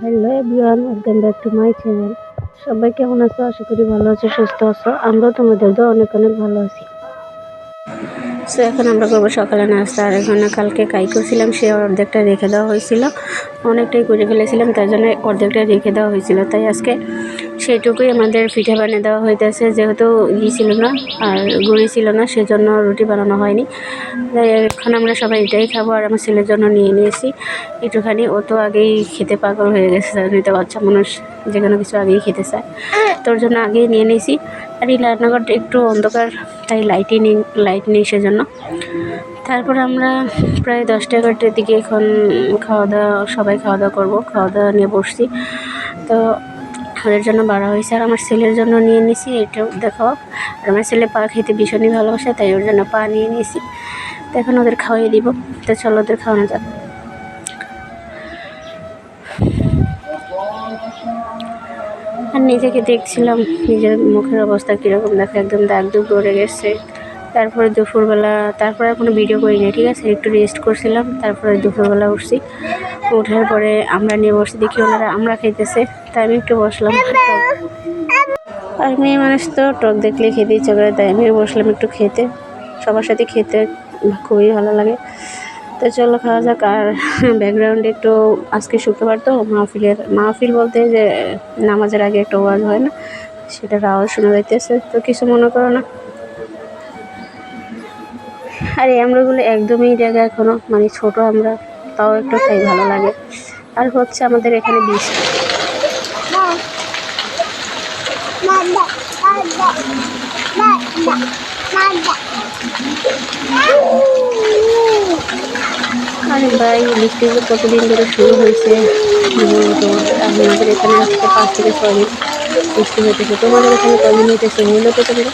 Hello everyone, welcome back to my channel. সবাই কেমন আছো? আশা করি ভালো আছো, সুস্থ আছো। আমরাও তোমাদের তো অনেক অনেক ভালো আছি। সো এখন আমরা করব সকালে নাস্তা। আর এখানে কালকে কাই করছিলাম সে অর্ধেকটা রেখে দেওয়া হয়েছিল। অনেকটাই করে ফেলেছিলাম, তার জন্য অর্ধেকটা রেখে দেওয়া হয়েছিল। তাই আজকে সেটুকুই আমাদের পিঠে বানিয়ে দেওয়া হইতেছে, যেহেতু ই ছিল না আর গুঁড়ি ছিল না, সেজন্য রুটি বানানো হয়নি। তাই এখন আমরা সবাই এটাই খাব আর আমার ছেলের জন্য নিয়ে নিয়েছি। একটুখানি, ও তো আগেই খেতে পাগল হয়ে গেছে জানি বাচ্চা মানুষ যে কোনো কিছু আগেই খেতে চায়। তোর জন্য আগেই নিয়ে নিয়েছি। আর এই রান্নাঘরটা একটু অন্ধকার, তাই লাইটই নেই লাইট নেই সেজন্য। তারপর আমরা প্রায় দশটা এগারোটার দিকে এখন খাওয়া দাওয়া সবাই খাওয়া দাওয়া করব খাওয়া দাওয়া নিয়ে বসছি। তো ওদের জন্য বাড়া হয়েছে, আর আমার ছেলের জন্য নিয়ে নিয়েছি এটাও দেখো আর আমার ছেলে পা খেতে ভীষণই ভালোবাসে, তাই ওর জন্য পা নিয়ে নিয়েছি। তো এখন ওদের খাওয়াই দিব, তো চলো ওদের খাওয়ানো যাক। আর নিজেকে দেখছিলাম, নিজের মুখের অবস্থা কীরকম দেখে একদম দাগ দুগ পড়ে গেছে। তারপরে দুপুরবেলা, তারপরে আর কোনো ভিডিও করিনি, ঠিক আছে? একটু রেস্ট করছিলাম, তারপরে দুপুরবেলা উঠছি। ওঠার পরে আমরা নিয়ে বসছি, দেখি ওনারা আমরা খাইতেছে। তাই আমি একটু বসলাম, আর মেয়ে মানুষ তো টক দেখলে খেতে ইচ্ছা করে, তাই আমি বসলাম একটু খেতে। সবার সাথে খেতে খুবই ভালো লাগে। তো চলো খাওয়া যাক। আর ব্যাকগ্রাউন্ডে একটু আজকে শুক্রবার তো, মাহফিলের, মাহফিল বলতে যে নামাজের আগে একটা ওয়াজ হয় না সেটার আওয়াজ শোনা যাইতেছে। তো কিছু মনে করো না। আর এই আমরাগুলো একদমই জায়গা এখনও মানে ছোট আমরা, তাও একটু খাই ভালো লাগে। আর হচ্ছে আমাদের এখানে বিষ আরে ভাই বৃষ্টিগুলো কতদিন ধরে শুরু হয়েছে। আমাদের এখানে আজকে পাঁচ থেকে ছয় দিন বৃষ্টি হইতেছে। তোমাদের এখানে কদিন হইতেছে? হইল তো তোমাদের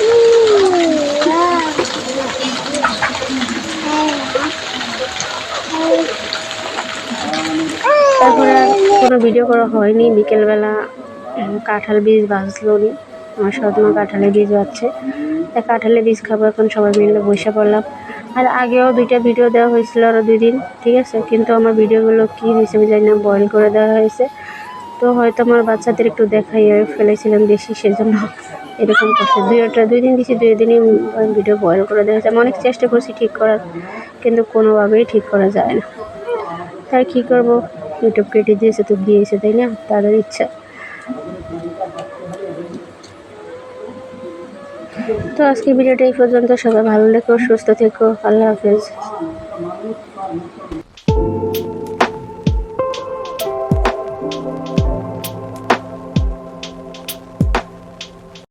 তারপরে আর কোনো ভিডিও করা হয়নি। বিকেলবেলা কাঁঠাল বীজ বাঁচলো নি। আমার সদমা কাঁঠালের বীজ বাচ্ছে। তা কাঁঠালের বীজ খাব এখন সবাই মিলে বসে পড়লাম। আর আগেও দুইটা ভিডিও দেওয়া হয়েছিল আরও দুই দিন ঠিক আছে? কিন্তু আমার ভিডিওগুলো কী হয়েছে আমি জানি না বয়েল করে দেওয়া হয়েছে। তো হয়তো আমার বাচ্চাদের একটু দেখাই ফেলেছিলাম বেশি, সেজন্য এরকম করছে। দুইটা দুই দিন দিয়েছি দুই দিনই ভিডিও বয়েল করে দেওয়া হয়েছে। আমি অনেক চেষ্টা করছি ঠিক করার, কিন্তু কোনোভাবেই ঠিক করা যায় না। তাই কী করব? ইউটিউব কেটে দিয়েছে তো দিয়েছে, তাই না? তাদের ইচ্ছা। তো আজকে ভিডিওটা এই পর্যন্ত। সবাই ভালো লেখো সুস্থ থেকো। আল্লাহ হাফেজ।